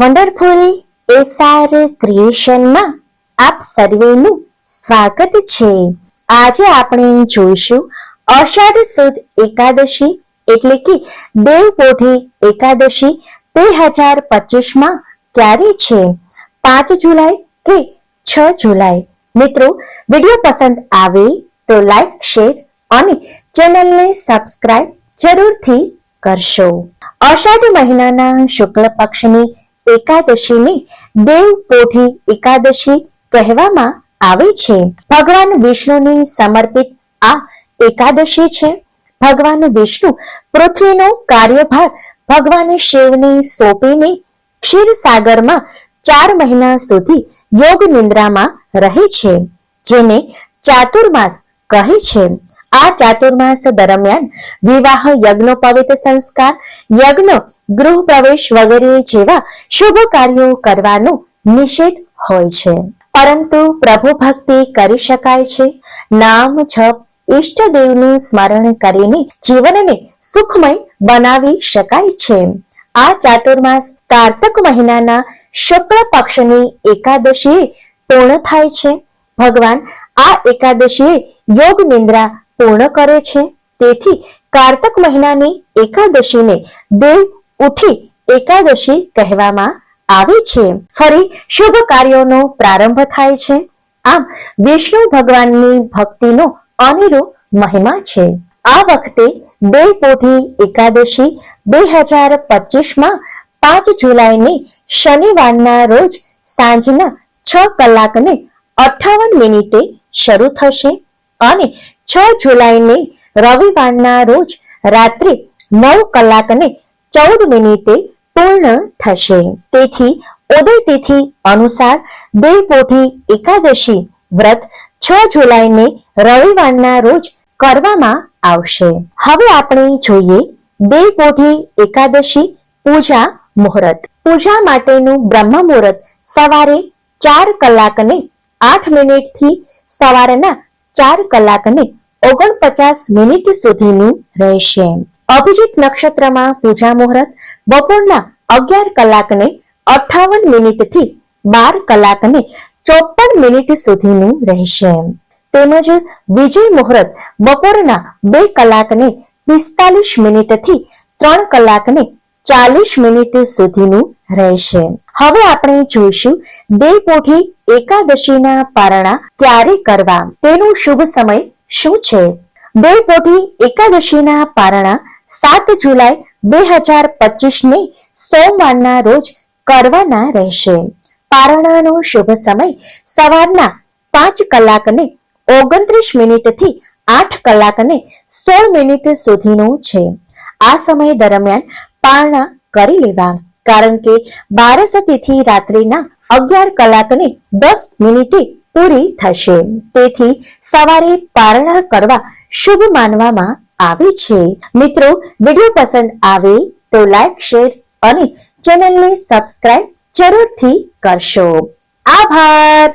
Wonderful SR ક્રિએશનમાં આપ સર્વેનું સ્વાગત છે. આજે આપણે જોઈશું અષાઢ સુદ એકાદશી, એટલે કે દેવપોઢી એકાદશી બે હજાર પચીસમાં ક્યારે છે? પાંચ જુલાઈ કે છ જુલાઈ? મિત્રો, વીડિયો પસંદ આવે તો લાઈક, શેર અને ચેનલને સબસ્ક્રાઇબ જરૂરથી કરશો. અષાઢ મહિનાના શુક્લ પક્ષની એકાદશીને દેવ એકાદશી કહેવામાં આવે છે. ભગવાન વિષ્ણુને સમર્પિત આ એકાદશી છે. ભગવાન વિષ્ણુ પૃથ્વીનો કાર્યભાર ભગવાન શિવને સોંપીને ક્ષીરસાગરમાં ચાર મહિના સુધી યોગ નિંદ્રામાં રહે છે, જેને ચાતુર્માસ કહે છે. આ ચાતુર્માસ દરમિયાન વિવાહ યજ્ઞોપવિત સંસ્કાર, યજ્ઞ ગૃહ પ્રવેશ વગેરે જેવા શુભ કાર્યો કરવાનો નિષેધ હોય છે. પરંતુ પ્રભુ ભક્તિ કરી શકાય છે. નામ જપ ઈષ્ટદેવનું સ્મરણ કરીને જીવનને સુખમય બનાવી શકાય છે. આ ચાતુર્માસ કાર્તક મહિનાના શુક્લ પક્ષની એકાદશીએ પૂર્ણ થાય છે. ભગવાન આ એકાદશીએ યોગ નિંદ્રા પૂર્ણ કરે છે. તેથી કાર્તક મહિનાની એકાદશીને દેવ ઉઠી એકાદશી કહેવામાં આવે છે. ફરી શુભ કાર્યોનો પ્રારંભ થાય છે. આમ વિષ્ણુ ભગવાનની ભક્તિનો અનેરો મહિમા છે. આ વખતે બે દેવપોઢી એકાદશી બે હજાર પચીસમાં પાંચ જુલાઈને શનિવારના રોજ સાંજના છ કલાકને અઠાવન મિનિટે શરૂ થશે અને છ જુલાઈને રવિવારના રોજ રાત્રે નવ કલાકને ચૌદ મિનિટે પૂર્ણ થશે. તેથી ઉદય તિથિ અનુસાર દેવપોઠી એકાદશી વ્રત છ જુલાઈને રવિવારના રોજ કરવામાં આવશે. હવે આપણે જોઈએ દેવપોઠી એકાદશી પૂજા મુહૂર્ત. પૂજા માટેનું બ્રહ્મ મુહૂર્ત સવારે ચાર કલાકને આઠ મિનિટથી સવારના ચાર કલાકને ઓગણપચાસ મિનિટ સુધીનું રહેશે. અભિજીત નક્ષત્રમાં પૂજા મુહૂર્ત, બપોરના અગિયાર કલાકને અઠાવન મિનિટથી બાર કલાકને ચોપન મિનિટ સુધીનું રહેશે. તેમજ વિજય મુહૂર્ત, બપોરના બે કલાકને પિસ્તાલીસ મિનિટથી ત્રણ કલાકને ચાલીસ મિનિટ સુધીનું રહેશે. હવે આપણે જોઈશું દેવપોઢી એકાદશીના પારણા ક્યારે કરવા? તેનો શુભ સમય શું છે? દેવપોઢી એકાદશીના પારણા સાત જુલાઈ બે હજાર પચીસ ને સોમવારના રોજ કરવાના રહેશે. પારણાનો શુભ સમય સવારના પાંચ કલાકને ઓગણત્રીસ મિનિટથી આઠ કલાકને સોળ મિનિટ સુધીનો છે. આ સમય દરમિયાન પારણા કરી લેવા. કારણ કે બારસ તિથિ રાત્રિના અગિયાર કલાકને દસ મિનિટે પૂરી થશે. તેથી સવારે પારણા કરવા શુભ માનવામાં આવે છે. મિત્રો, વીડિયો પસંદ આવે તો લાઈક શેર અને ચેનલને સબસ્ક્રાઇબ જરૂરથી કરશો. આભાર!